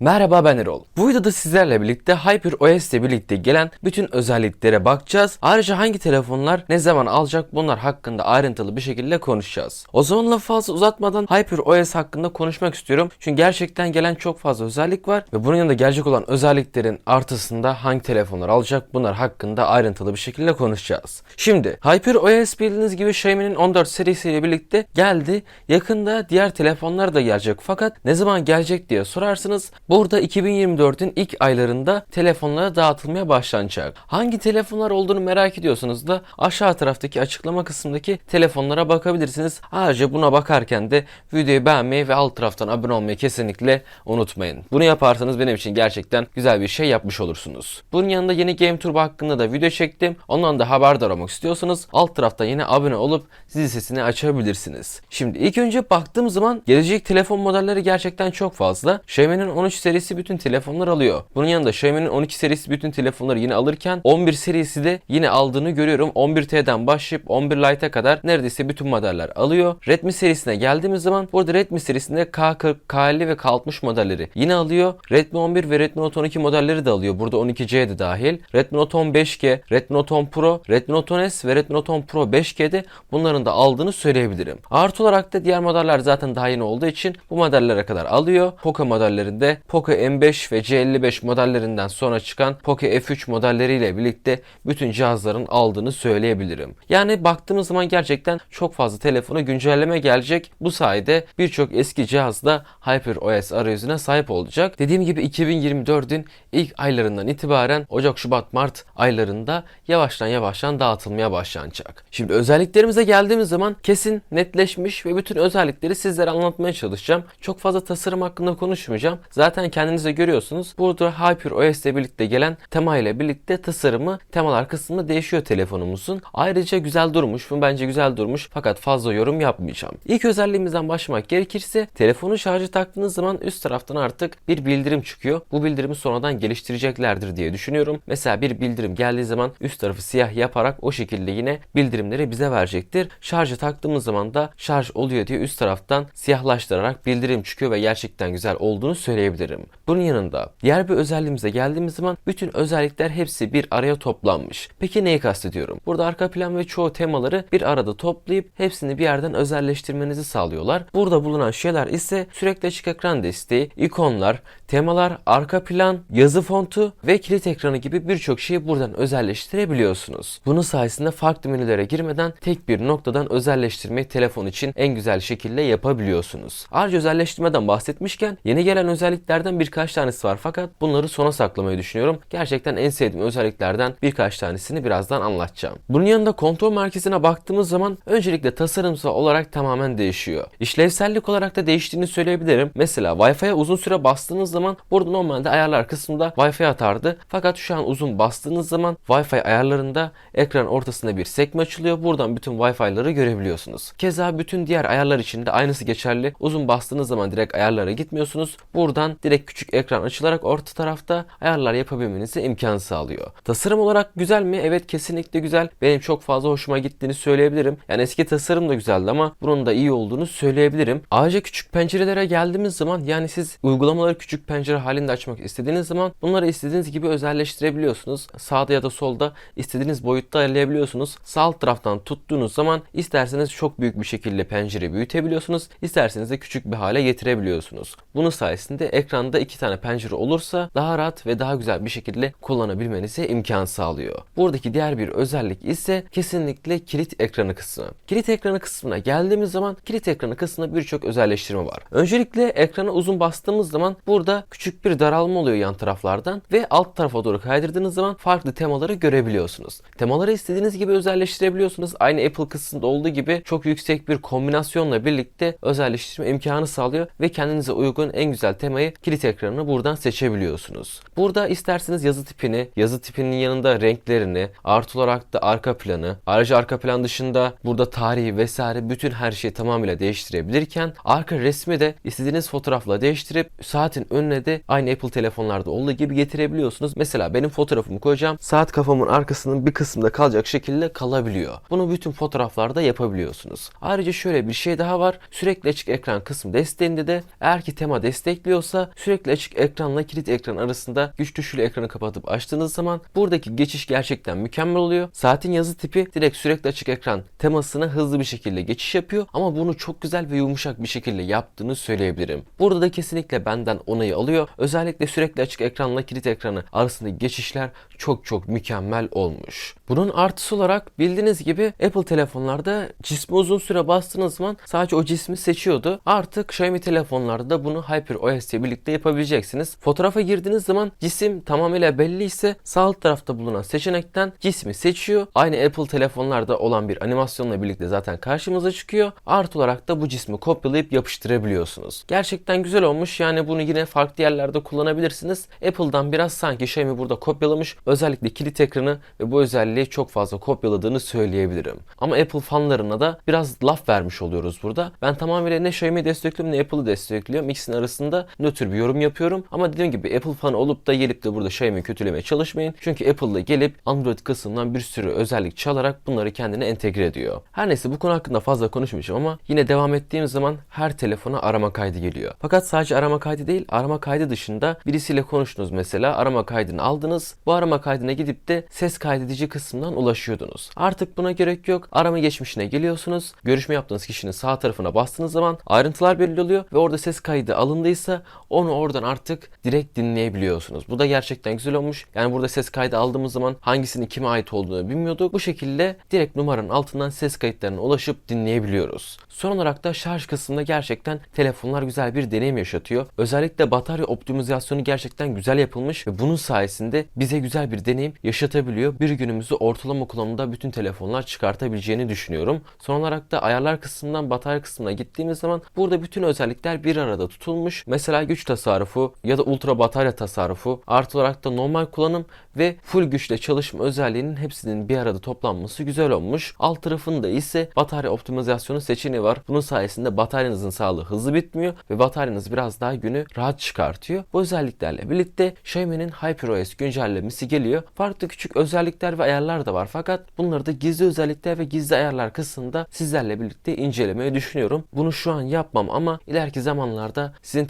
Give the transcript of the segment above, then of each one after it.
Merhaba ben Erol. Bu videoda sizlerle birlikte HyperOS ile birlikte gelen bütün özelliklere bakacağız. Ayrıca hangi telefonlar ne zaman alacak bunlar hakkında ayrıntılı bir şekilde konuşacağız. O zaman lafı fazla uzatmadan HyperOS hakkında konuşmak istiyorum. Çünkü gerçekten gelen çok fazla özellik var ve bunun yanında gelecek olan özelliklerin artısında hangi telefonlar alacak bunlar hakkında ayrıntılı bir şekilde konuşacağız. Şimdi HyperOS bildiğiniz gibi Xiaomi'nin 14 serisiyle birlikte geldi. Yakında diğer telefonlar da gelecek fakat ne zaman gelecek diye sorarsınız. Burada 2024'ün ilk aylarında telefonlara dağıtılmaya başlanacak. Hangi telefonlar olduğunu merak ediyorsanız da aşağı taraftaki açıklama kısmındaki telefonlara bakabilirsiniz. Ayrıca buna bakarken de videoyu beğenmeyi ve alt taraftan abone olmayı kesinlikle unutmayın. Bunu yaparsanız benim için gerçekten güzel bir şey yapmış olursunuz. Bunun yanında yeni Game Turbo hakkında da video çektim. Ondan da haberdar olmak istiyorsanız alt taraftan yine abone olup zil sesini açabilirsiniz. Şimdi ilk önce baktığım zaman gelecek telefon modelleri gerçekten çok fazla. Xiaomi'nin 13 serisi bütün telefonlar alıyor. Bunun yanında Xiaomi'nin 12 serisi bütün telefonları yine alırken 11 serisi de yine aldığını görüyorum. 11T'den başlayıp 11 Lite'a kadar neredeyse bütün modeller alıyor. Redmi serisine geldiğimiz zaman burada Redmi serisinde K40, K50 ve K60 modelleri yine alıyor. Redmi 11 ve Redmi Note 12 modelleri de alıyor. Burada 12C de dahil. Redmi Note 10 5G, Redmi Note 10 Pro, Redmi Note 10S ve Redmi Note 10 Pro 5G'de bunların da aldığını söyleyebilirim. Artı olarak da diğer modeller zaten daha yeni olduğu için bu modellere kadar alıyor. Poco modellerinde Poco M5 ve C55 modellerinden sonra çıkan Poco F3 modelleriyle birlikte bütün cihazların aldığını söyleyebilirim. Yani baktığımız zaman gerçekten çok fazla telefona güncelleme gelecek. Bu sayede birçok eski cihaz da HyperOS arayüzüne sahip olacak. Dediğim gibi 2024'ün ilk aylarından itibaren Ocak, Şubat, Mart aylarında yavaştan yavaştan dağıtılmaya başlanacak. Şimdi özelliklerimize geldiğimiz zaman kesin netleşmiş ve bütün özellikleri sizlere anlatmaya çalışacağım. Çok fazla tasarım hakkında konuşmayacağım. Zaten kendiniz de görüyorsunuz. Burada HyperOS ile birlikte gelen tema ile birlikte tasarımı temalar kısmında değişiyor telefonumuzun. Ayrıca güzel durmuş mu? Bence güzel durmuş fakat fazla yorum yapmayacağım. İlk özelliğimizden başlamak gerekirse telefonu şarjı taktığınız zaman üst taraftan artık bir bildirim çıkıyor. Bu bildirimi sonradan geliştireceklerdir diye düşünüyorum. Mesela bir bildirim geldiği zaman üst tarafı siyah yaparak o şekilde yine bildirimleri bize verecektir. Şarjı taktığımız zaman da şarj oluyor diye üst taraftan siyahlaştırarak bildirim çıkıyor ve gerçekten güzel olduğunu söyleyebilirim. Bunun yanında diğer bir özelliğimize geldiğimiz zaman bütün özellikler hepsi bir araya toplanmış. Peki neyi kastediyorum? Burada arka plan ve çoğu temaları bir arada toplayıp hepsini bir yerden özelleştirmenizi sağlıyorlar. Burada bulunan şeyler ise sürekli açık ekran desteği, ikonlar, temalar, arka plan, yazı fontu ve kilit ekranı gibi birçok şeyi buradan özelleştirebiliyorsunuz. Bunun sayesinde farklı menülere girmeden tek bir noktadan özelleştirmeyi telefon için en güzel şekilde yapabiliyorsunuz. Ayrıca özelleştirmeden bahsetmişken yeni gelen özelliklerden birkaç tanesi var fakat bunları sona saklamayı düşünüyorum. Gerçekten en sevdiğim özelliklerden birkaç tanesini birazdan anlatacağım. Bunun yanında kontrol merkezine baktığımız zaman öncelikle tasarımsal olarak tamamen değişiyor. İşlevsellik olarak da değiştiğini söyleyebilirim. Mesela Wi-Fi'ye uzun süre bastığınız zaman burada normalde ayarlar kısmında Wi-Fi atardı. Fakat şu an uzun bastığınız zaman Wi-Fi ayarlarında ekran ortasında bir sekme açılıyor. Buradan bütün Wi-Fi'ları görebiliyorsunuz. Keza bütün diğer ayarlar için de aynısı geçerli. Uzun bastığınız zaman direkt ayarlara gitmiyorsunuz. Buradan direkt küçük ekran açılarak orta tarafta ayarlar yapabilmenize imkan sağlıyor. Tasarım olarak güzel mi? Evet kesinlikle güzel. Benim çok fazla hoşuma gittiğini söyleyebilirim. Yani eski tasarım da güzeldi ama bunun da iyi olduğunu söyleyebilirim. Ayrıca küçük pencerelere geldiğimiz zaman yani siz uygulamaları küçük pencere halinde açmak istediğiniz zaman bunları istediğiniz gibi özelleştirebiliyorsunuz. Sağda ya da solda istediğiniz boyutta ayarlayabiliyorsunuz. Sağ alt taraftan tuttuğunuz zaman isterseniz çok büyük bir şekilde pencere büyütebiliyorsunuz. İsterseniz de küçük bir hale getirebiliyorsunuz. Bunun sayesinde ekranda iki tane pencere olursa daha rahat ve daha güzel bir şekilde kullanabilmenize imkan sağlıyor. Buradaki diğer bir özellik ise kesinlikle kilit ekranı kısmı. Kilit ekranı kısmına geldiğimiz zaman kilit ekranı kısmında birçok özelleştirme var. Öncelikle ekrana uzun bastığımız zaman burada küçük bir daralma oluyor yan taraflardan ve alt tarafa doğru kaydırdığınız zaman farklı temaları görebiliyorsunuz. Temaları istediğiniz gibi özelleştirebiliyorsunuz. Aynı Apple kısmında olduğu gibi çok yüksek bir kombinasyonla birlikte özelleştirme imkanı sağlıyor ve kendinize uygun en güzel temayı kilit ekranını buradan seçebiliyorsunuz. Burada isterseniz yazı tipini, yazı tipinin yanında renklerini, artı olarak da arka planı, ayrıca arka plan dışında burada tarihi vesaire bütün her şeyi tamamıyla değiştirebilirken arka resmi de istediğiniz fotoğrafla değiştirip saatin önüne de aynı Apple telefonlarda olduğu gibi getirebiliyorsunuz. Mesela benim fotoğrafımı koyacağım. Saat kafamın arkasının bir kısmında kalacak şekilde kalabiliyor. Bunu bütün fotoğraflarda yapabiliyorsunuz. Ayrıca şöyle bir şey daha var. Sürekli açık ekran kısmı desteğinde de eğer ki tema destekliyorsa sürekli açık ekranla kilit ekran arasında güç tuşuyla ekranı kapatıp açtığınız zaman buradaki geçiş gerçekten mükemmel oluyor. Saatin yazı tipi direkt sürekli açık ekran temasına hızlı bir şekilde geçiş yapıyor ama bunu çok güzel ve yumuşak bir şekilde yaptığını söyleyebilirim. Burada da kesinlikle benden onayı alıyor. Özellikle sürekli açık ekranla kilit ekranı arasındaki geçişler çok çok mükemmel olmuş. Bunun artısı olarak bildiğiniz gibi Apple telefonlarda cismi uzun süre bastığınız zaman sadece o cismi seçiyordu. Artık Xiaomi telefonlarda da bunu HyperOS ile birlikte yapabileceksiniz. Fotoğrafa girdiğiniz zaman cisim tamamıyla belli ise sağ alt tarafta bulunan seçenekten cismi seçiyor. Aynı Apple telefonlarda olan bir animasyonla birlikte zaten karşımıza çıkıyor. Artı olarak da bu cismi kopyalayıp yapıştırabiliyorsunuz. Gerçekten güzel olmuş. Yani bunu yine farklı yerlerde kullanabilirsiniz. Apple'dan biraz sanki Xiaomi burada kopyalamış. Özellikle kilit ekranı ve bu özelliği çok fazla kopyaladığını söyleyebilirim. Ama Apple fanlarına da biraz laf vermiş oluyoruz burada. Ben tamamıyla ne Xiaomi destekliyorum ne Apple'ı destekliyorum. İkisinin arasında nötr bir yorum yapıyorum. Ama dediğim gibi Apple fanı olup da gelip de burada Xiaomi kötülemeye çalışmayın. Çünkü Apple'da gelip Android kısmından bir sürü özellik çalarak bunları kendine entegre ediyor. Her neyse bu konu hakkında fazla konuşmayacağım ama yine devam ettiğim zaman her telefona arama kaydı geliyor. Fakat sadece arama kaydı değil, arama kaydı dışında birisiyle konuştunuz mesela, arama kaydını aldınız. Bu arama kaydına gidip de ses kaydedici kısmından ulaşıyordunuz. Artık buna gerek yok. Arama geçmişine geliyorsunuz. Görüşme yaptığınız kişinin sağ tarafına bastığınız zaman ayrıntılar belli oluyor ve orada ses kaydı alındıysa onu oradan artık direkt dinleyebiliyorsunuz. Bu da gerçekten güzel olmuş. Yani burada ses kaydı aldığımız zaman hangisinin kime ait olduğunu bilmiyorduk. Bu şekilde direkt numaranın altından ses kayıtlarına ulaşıp dinleyebiliyoruz. Son olarak da şarj kısmında gerçekten telefonlar güzel bir deneyim yaşatıyor. Özellikle batarya optimizasyonu gerçekten güzel yapılmış ve bunun sayesinde bize güzel bir deneyim yaşatabiliyor. Bir günümüzü ortalama kullanımda bütün telefonlar çıkartabileceğini düşünüyorum. Son olarak da ayarlar kısmından batarya kısmına gittiğimiz zaman burada bütün özellikler bir arada tutulmuş. Mesela güç tasarrufu ya da ultra batarya tasarrufu artı olarak da normal kullanım ve full güçle çalışma özelliğinin hepsinin bir arada toplanması güzel olmuş. Alt tarafında ise batarya optimizasyonu seçeneği var. Bunun sayesinde bataryanızın sağlığı hızlı bitmiyor ve bataryanız biraz daha günü rahat çıkartıyor. Bu özelliklerle birlikte Xiaomi'nin HyperOS güncellemesi geliyor. Farklı küçük özellikler ve ayarlar da var fakat bunları da gizli özellikler ve gizli ayarlar kısmında sizlerle birlikte incelemeyi düşünüyorum. Bunu şu an yapmam ama ileriki zamanlarda sizin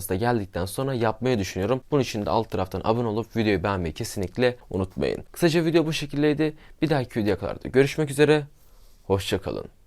telefonlarınızda geldikten sonra yapmayı düşünüyorum. Bunun için de alt taraftan abone olup videoyu beğenmeyi kesinlikle unutmayın. Kısaca video bu şekildeydi. Bir dahaki videoya kadar da görüşmek üzere. Hoşçakalın.